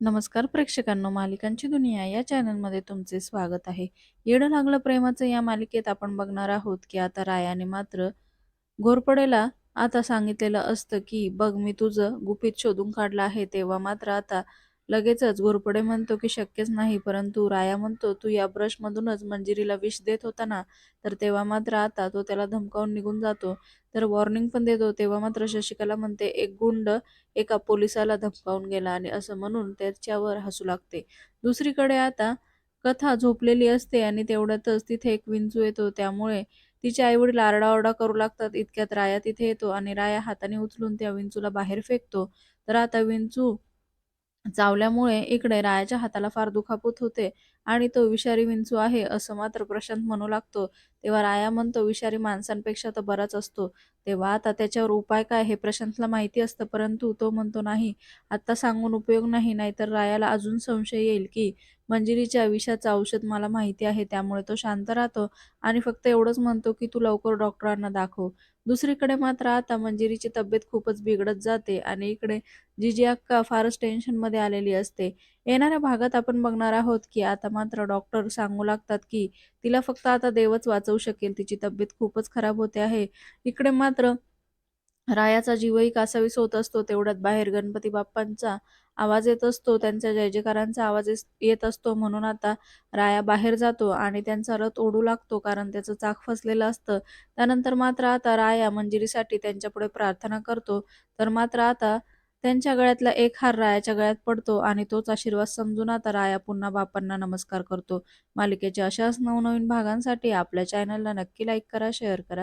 नमस्कार प्रेक्षकांनो मालिकांची दुनिया या चॅनलमध्ये तुमचे स्वागत आहे. येडं लागलं प्रेमाचं या मालिकेत आपण बघणार आहोत की आता रायाने मात्र घोरपडेला आता सांगितलेलं असतं की बघ मी तुझं गुपित शोधून काढलं आहे तेव्हा मात्र आता लगेचच घोरपडे म्हणतो की शक्यच नाही परंतु राया म्हणतो तू या ब्रशमधूनच मंजिरीला विष देत होता ना तर तेव्हा मात्र आता तो त्याला धमकावून निघून जातो. तर वॉर्निंग पण देतो तेव्हा मात्र शशिकला म्हणते एक गुंड एका पोलिसाला धमकावून गेला आणि असं म्हणून त्याच्यावर हसू लागते. दुसरीकडे आता कथा झोपलेली असते आणि तेवढ्यातच तिथे एक विंचू येतो. त्यामुळे तिचे आईवडील आरडाओरडा करू लागतात. इतक्यात राया तिथे येतो आणि राया हाताने उचलून त्या विंचूला बाहेर फेकतो. तर आता विंचू चावल्यामुळे इकडे रायाच्या हाताला फार दुखापत होते आणि तो विषारी विंचू आहे असं मात्र प्रशांत म्हणू लागतो. तेव्हा राया म्हणतो विषारी माणसांपेक्षा तर बराच असतो. तेव्हा आता त्याच्यावर उपाय काय हे प्रशांतला माहिती असतं परंतु तो म्हणतो नाही आत्ता सांगून उपयोग नाही नाहीतर रायाला अजून संशय येईल की मंजिरीच्या विषाचं औषध मला माहिती आहे त्यामुळे तो शांत राहतो आणि फक्त एवढंच म्हणतो की तू लवकर डॉक्टरांना दाखव. दुसरीकडे मात्र आता मंजिरीची तब्येत खूपच बिघडत जाते आणि इकडे जिजी अक्का फारच टेन्शनमध्ये आलेली असते. येणाऱ्या भागात आपण बघणार आहोत की आता मात्र डॉक्टर सांगू लागतात की तिला फक्त आता देवच वाचवू शकेल. तिची तब्येत खूपच खराब होते आहे. इकडे मात्र रायाचा जीवही कासावीस होत असतो. तेवढ्यात बाहेर गणपती बाप्पांचा आवाज येत असतो. त्यांच्या जय जयकारांचा आवाज येत असतो. म्हणून आता राया बाहेर जातो आणि त्यांचा रथ ओढू लागतो कारण त्याचं चाक फसलेलं असतं. त्यानंतर मात्र आता राया मंजिरीसाठी त्यांच्यापुढे प्रार्थना करतो. तर मात्र आता त्यांच्या गळ्यातला एक हार रायाच्या गळ्यात पडतो आणि तोच आशीर्वाद समजून आता राया पुन्हा बापांना नमस्कार करतो. मालिकेच्या अशाच नवनवीन भागांसाठी आपल्या चॅनलला नक्की लाईक करा शेअर करा.